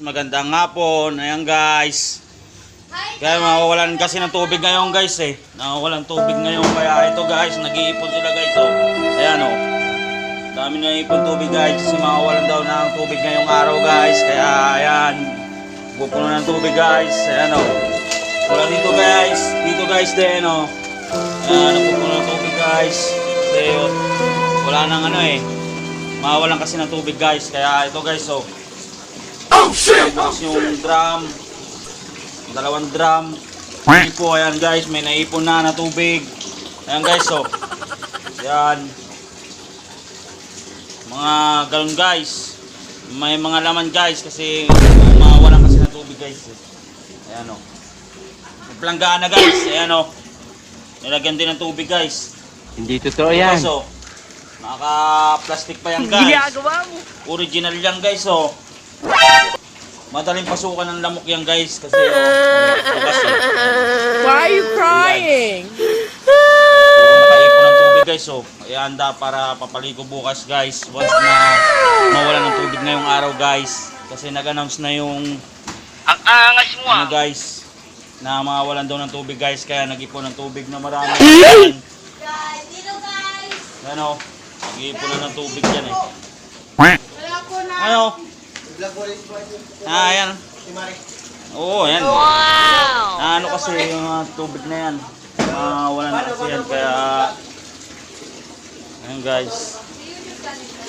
magandang hapon. Ayan guys. Kaya mawawalan kasi ng tubig ngayon guys eh. Nawawalan tubig ngayon kaya ito guys, nag-iipon sila guys oh. Ayan oh. Dami na ipon tubig guys kasi mawawalan daw ng tubig ngayong araw guys. Kaya ayan. Pupuno ng tubig guys. Ayan oh. Wala dito guys. Dito guys din oh. Ayan, napupuno ng tubig guys. Kasi oh, wala nang ano eh. Mawawalan kasi ng tubig guys. Kaya ito guys oh. Oh shit! yung drum. Dalawang drum. Ipo, ayan guys, may naipon na na tubig. Ayan guys, oh. Ayan. Mga galon guys. May mga laman guys kasi mawawalan kasi ng tubig guys. eh. Ayan oh. Planggaan na guys. Ayan oh. Nilagyan din ng tubig guys. Hindi totoo Ayan. yan. Guys, oh. Naka-plastic pa yan guys. Original yan guys oh. Madaling pasukan ng lamok yan guys kasi oh, eh. Why are you crying? Nakaipon ng tubig guys oh. Ihanda para papaligo bukas guys. Once na mawala ng tubig ngayong araw guys. Kasi nag-announce na yung Ang angas mo ano guys na mawalan daw ng tubig guys kaya nag-ipon ng tubig na marami. Guys, dito guys. Ano? Nag-iipon na ng tubig yan eh. Ano? Ah, yan. Oo, yan. Wow! Ah, ano kasi yung mga tubig na yan. Ah, wala na kasi yan kaya Ayan guys.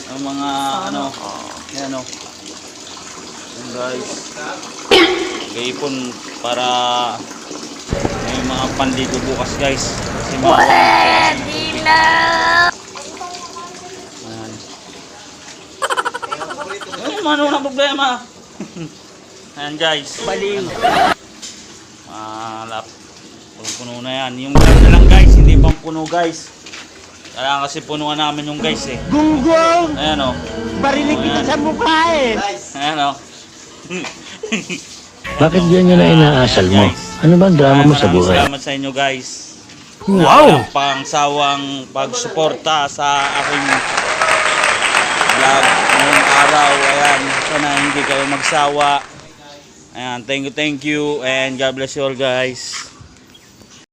Ang mga ano, yan o. Ayan guys. Gaipon para may mga pandito bukas guys. Kasi mga Pwede na! Ay, ano na problema? Ayan guys. Baliw. Malap. Puno na yan. Yung drum na lang guys, hindi pang puno guys. Kaya kasi punuan namin yung guys eh. Gunggong! Ayan o. Barinig kita sa mukha eh! Ayan o. Bakit ganyan na inaasal mo? Ano ba ang drama mo sa Maraming buhay? Salamat sa inyo guys. Wow! Pang sawang pagsuporta sa aking vlog araw. Ayan, sana hindi kayo magsawa. Ayan, thank you, thank you, and God bless you all guys.